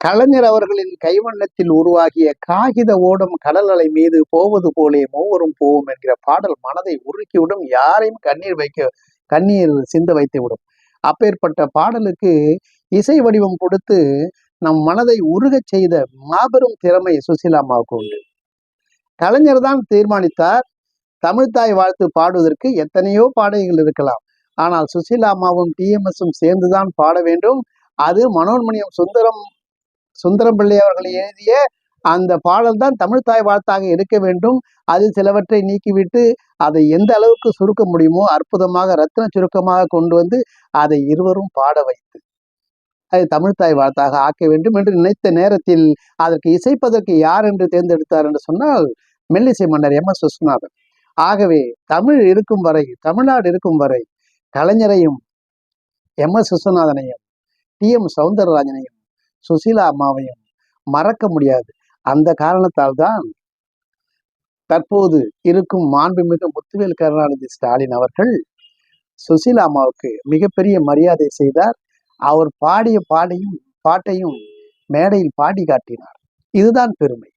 கலைஞர் அவர்களின் கைவண்ணத்தில் உருவாகிய காகித ஓடும் கடல் அலை மீது போவது போலே மூவரும் போவோம் என்கிற பாடல் மனதை உருக்கிவிடும். யாரையும் கண்ணீர் வைக்க கண்ணீர் சிந்த வைத்து விடும். அப்பேற்பட்ட பாடலுக்கு இசை வடிவம் கொடுத்து நம் மனதை உருகச் செய்த மாபெரும் திறமை சுசிலாமாவுக்கு உண்டு. கலைஞர் தான் தீர்மானித்தார் தமிழ்தாய் வாழ்த்து பாடுவதற்கு எத்தனையோ பாடகைகள் இருக்கலாம். ஆனால் சுசிலாமாவும் டிஎம்எஸும் சேர்ந்துதான் பாட வேண்டும். அது மனோன்மணியம் சுந்தரம் சுந்தரம்பிள்ளை அவர்கள் எழுதிய அந்த பாடல் தான் தமிழ்தாய் வாழ்த்தாக இருக்க வேண்டும். அதில் சிலவற்றை நீக்கிவிட்டு அதை எந்த அளவுக்கு சுருக்க முடியுமோ அற்புதமாக ரத்தின சுருக்கமாக கொண்டு வந்து அதை இருவரும் பாட வைத்து அது தமிழ்தாய் வாழ்த்தாக ஆக்க வேண்டும் என்று நினைத்த நேரத்தில் அதற்கு இசைப்பதற்கு யார் என்று தேர்ந்தெடுத்தார் என்று சொன்னால் மெல்லிசை மன்னர் எம். எஸ். விஸ்வநாதன். ஆகவே தமிழ் இருக்கும் வரை தமிழ்நாடு இருக்கும் வரை கலைஞரையும் எம். எஸ். விஸ்வநாதனையும் டி. எம். சவுந்தரராஜனையும் சுசீலா அம்மாவையும் மறக்க முடியாது. அந்த காரணத்தால் தான் தற்போது இருக்கும் மாண்புமிகு முத்துவேல் கருணாநிதி ஸ்டாலின் அவர்கள் சுசீலா அம்மாவுக்கு மிகப்பெரிய மரியாதை செய்தார். அவர் பாடிய பாடையும் பாட்டையும் மேடையில் பாடி காட்டினார். இதுதான் பெருமை.